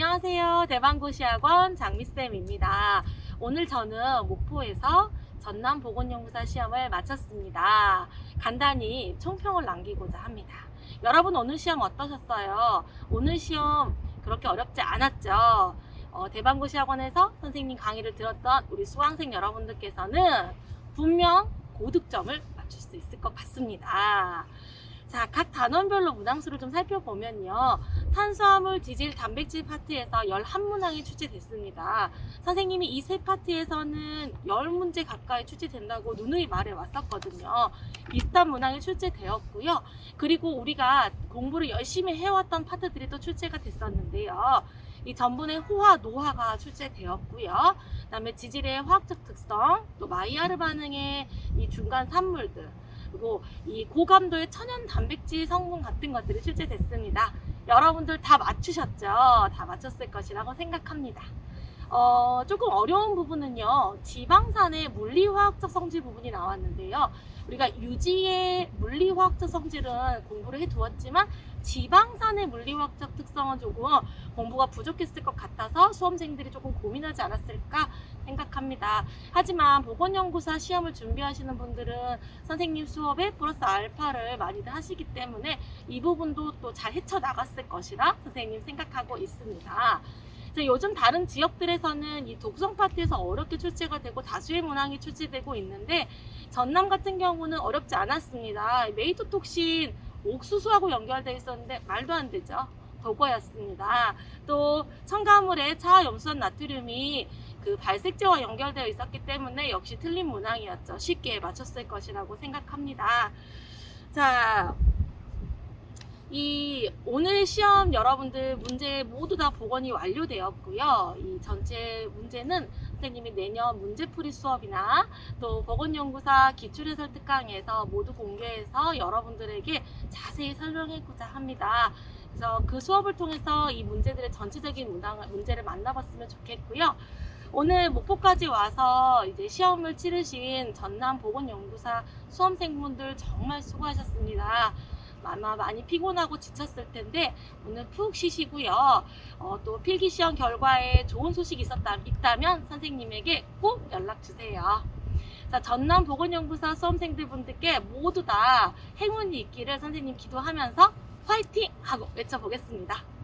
안녕하세요. 대방고시학원 장미쌤입니다. 오늘 저는 목포에서 전남 보건연구사 시험을 마쳤습니다. 간단히 총평을 남기고자 합니다. 여러분 오늘 시험 어떠셨어요? 오늘 시험 그렇게 어렵지 않았죠? 어, 대방고시학원에서 선생님 강의를 들었던 우리 수강생 여러분들께서는 분명 고득점을 맞출 수 있을 것 같습니다. 자, 각 단원별로 문항수를 좀 살펴보면요. 탄수화물, 지질, 단백질 파트에서 11문항이 출제됐습니다. 선생님이 이 세 파트에서는 10문제 가까이 출제된다고 누누이 말해 왔었거든요. 비슷한 문항이 출제되었고요. 그리고 우리가 공부를 열심히 해왔던 파트들이 또 출제가 됐었는데요. 이 전분의 호화, 노화가 출제되었고요. 그다음에 지질의 화학적 특성, 또 마이야르 반응의 이 중간 산물들, 그리고 이 고감도의 천연 단백질 성분 같은 것들이 출제됐습니다. 여러분들 다 맞추셨죠? 다 맞췄을 것이라고 생각합니다. 어, 조금 어려운 부분은요, 지방산의 물리화학적 성질 부분이 나왔는데요. 우리가 유지의 물리화학적 성질은 공부를 해두었지만, 지방산의 물리화학적 특성은 조금 공부가 부족했을 것 같아서 수험생들이 조금 고민하지 않았을까 생각합니다. 하지만 보건연구사 시험을 준비하시는 분들은 선생님 수업에 플러스 알파를 많이들 하시기 때문에 이 부분도 또 잘 헤쳐나갔을 것이라 선생님 생각하고 있습니다. 이제 요즘 다른 지역들에서는 이 독성 파트에서 어렵게 출제가 되고 다수의 문항이 출제되고 있는데 전남 같은 경우는 어렵지 않았습니다. 메이토톡신 옥수수하고 연결되어 있었는데 말도 안 되죠. 도거였습니다. 또 첨가물의 차염수한 나트륨이 그 발색제와 연결되어 있었기 때문에 역시 틀린 문항이었죠. 쉽게 맞췄을 것이라고 생각합니다. 자, 이 오늘 시험 여러분들 문제 모두 다 복원이 완료되었고요. 이 전체 문제는 선생님이 내년 문제풀이 수업이나 또 보건연구사 기출해설 특강에서 모두 공개해서 여러분들에게 자세히 설명해보자 합니다. 그래서 그 수업을 통해서 이 문제들의 전체적인 문항, 문제를 만나봤으면 좋겠고요. 오늘 목포까지 와서 이제 시험을 치르신 전남 보건연구사 수험생분들 정말 수고하셨습니다. 아마 많이 피곤하고 지쳤을 텐데 오늘 푹 쉬시고요. 어, 또 필기 시험 결과에 좋은 소식 있었다 있다면 선생님에게 꼭 연락 주세요. 자, 전남 보건연구사 수험생들 분들께 모두 다 행운이 있기를 선생님 기도하면서 화이팅 하고 외쳐보겠습니다.